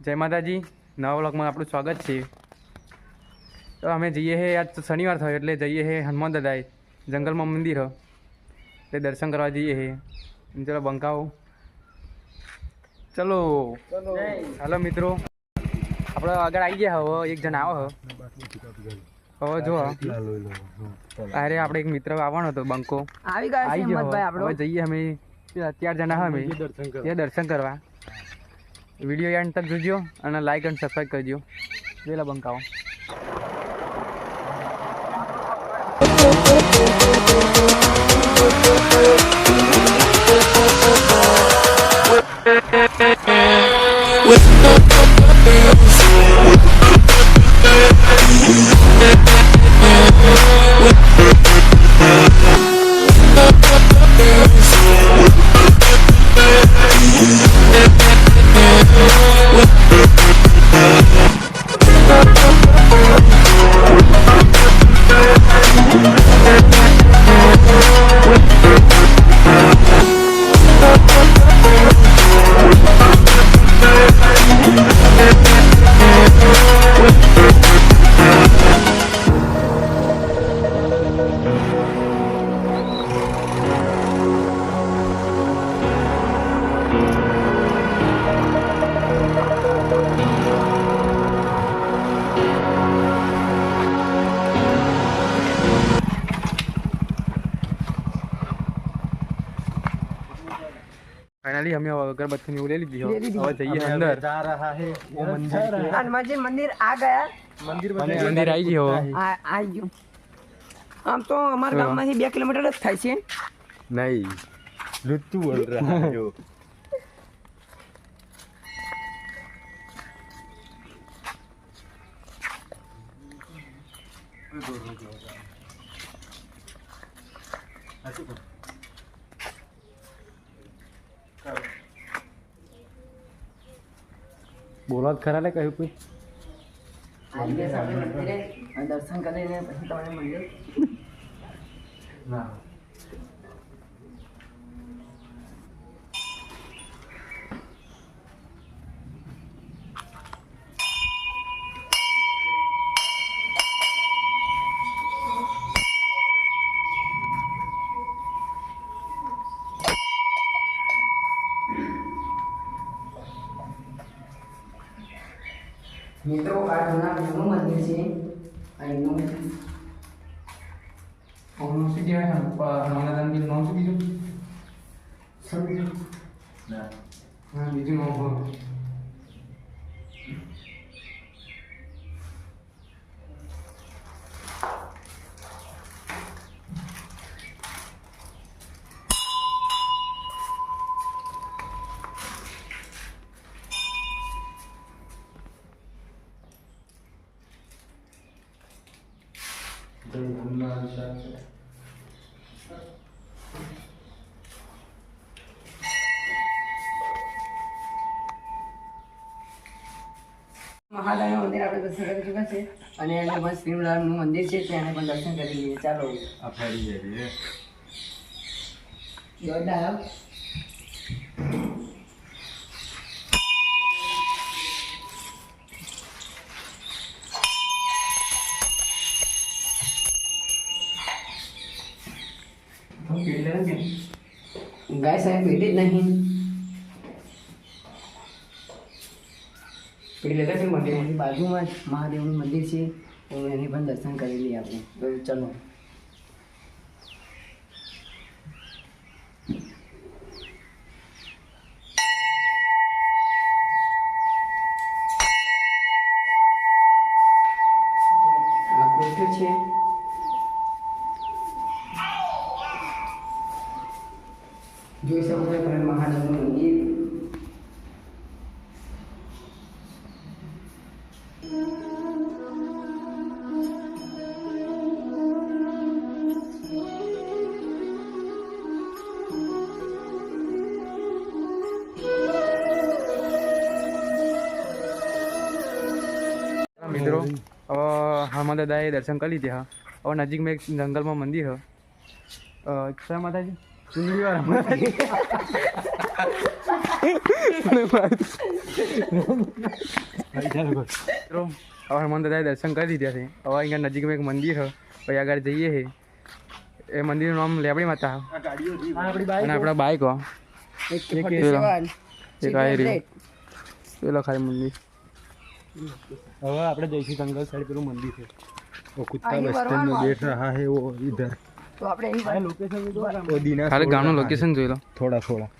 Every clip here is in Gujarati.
જય માતાજી. નવા બ્લોગમાં આપણું સ્વાગત છે. તો અમે જઈએ છે આજ તો શનિવાર થયો એટલે જઈએ હે હનુમાન દાદાએ જંગલમાં મંદિર. હ એટલે દર્શન કરવા જઈએ છે ચલો બંકાઓ. ચલો. હાલો મિત્રો. આપણે આગળ આવી ગયા હવે એક જણ આવો હ. હવે જો અરે આપણે એક મિત્ર આવવાનો હતો બંકો. આવી ગયા હવે. જઈએ અમે. ચાર જણા હા અમે. ત્યાં દર્શન કરવા. વીડિયો એન્ડ તક જોજો અને લાઈક અને સબસ્ક્રાઈબ કરજો. પેલા બંકાવો ફાઇનલી અમે અગરબત્તી ની લઈ લીધી હવે જઈએ અંદર. જા રહા હે. વો મંજર હનુમાનજી મંદિર આ ગયા? મંદિર મંદિર આવી ગયો આ ગયો. આમ તો અમારા ગામમાંથી બે કિલોમીટર જ થાય છે. નહીં. ઋતુ બોલ રહા જો Thank you. જ ખરા લે કહ્યું કોઈ આવી ગયા છે આપણે મંદિરે અને દર્શન કરીને પછી તમારે મંદિર મિત્રો આ જૂના જૂનું મંદિર છે. અહીંનું શું કહેવાય હનુમાન નામ શું બીજું શું બીજું હા બીજું નામ બોલો. ત્રણ ગુણના નિશાન છે. મંદિર આપણે દર્શન કરી છે. અને એનું બસ ભીમલાલનું મંદિર છે ત્યાં પણ દર્શન કરી ચાલો. ગાય સાહેબ પીડી જ નહીં પીડી લેતા છે મંદિરની બાજુમાં જ મહાદેવનું મંદિર છે, તો એની પણ દર્શન કરી લઈએ આપણે. ચલો. જોઈ શકો છો તમે મહાદેવનું મંદિર. મિત્રો દાદાએ દર્શન કરી લીધા. હવે નજીકમાં એક જંગલમાં મંદિર હ. માતાજી? ચુંદડી વાળા હવે હનુમાન દાદાએ દર્શન કરી દીધા છે હવે અહીંયા નજીકમાં એક મંદિર છે પછી આગળ જઈએ છે એ મંદિરનું નામ લેબડી માતા અને આપણા બાઈકો એક આયરી પેલો ખાલી મંદિર હવે આપણે જઈશું જંગલ સાઈડ પેલું મંદિર છે. કુત્તા બસ સ્ટેન્ડ બેઠ રહા હે વો ઇધર તો આપણે લોકેશન ખાલી ગામનું લોકેશન જોઈ લો. થોડા થોડા.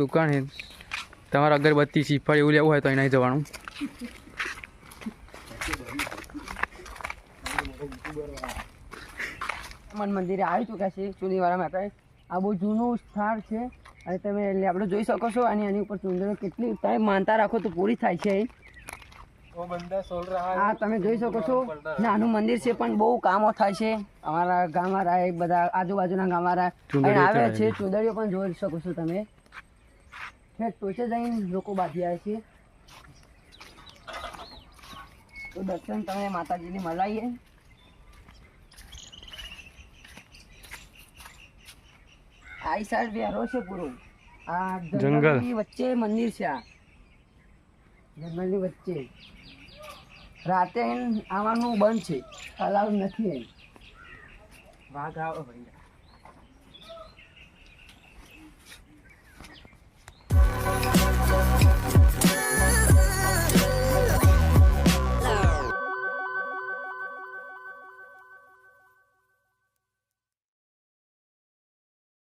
દુકાન છે. તમારે અગરબત્તી સીફળ એવું લેવું હોય તો અહીંયા જવાનું. મન મંદિરે આવી ચૂક્યા છે ચુનીવાળા માટે આ બહુ જૂનું સ્થળ છે. અને તમે એટલે આપણે જોઈ શકો છો અને એની ઉપર ચુંદરો કેટલી તમે માનતા રાખો તો પૂરી થાય છે અહીં. હા. તમે જોઈ શકો છો. નાનું મંદિર છે પણ બહુ કામો થાય છે. અમારા ગામવાળા એ બધા આજુબાજુના ગામવાળા આવે છે. ચુદડીઓ પણ જોઈ શકો છો તમે. ઠેઠ ટોચે જઈને લોકો બાંધી આવે છે. તો દર્શન તમે માતાજીને મળાવીએ આઈ સાઈડ વેરો છે પૂરો. આ જંગલ. વચ્ચે મંદિર છે આ. જંગલની વચ્ચે. રાતે આવવાનું બંધ છે. અલાઉડ નથી એમ. વાઘ આવે ભાઈ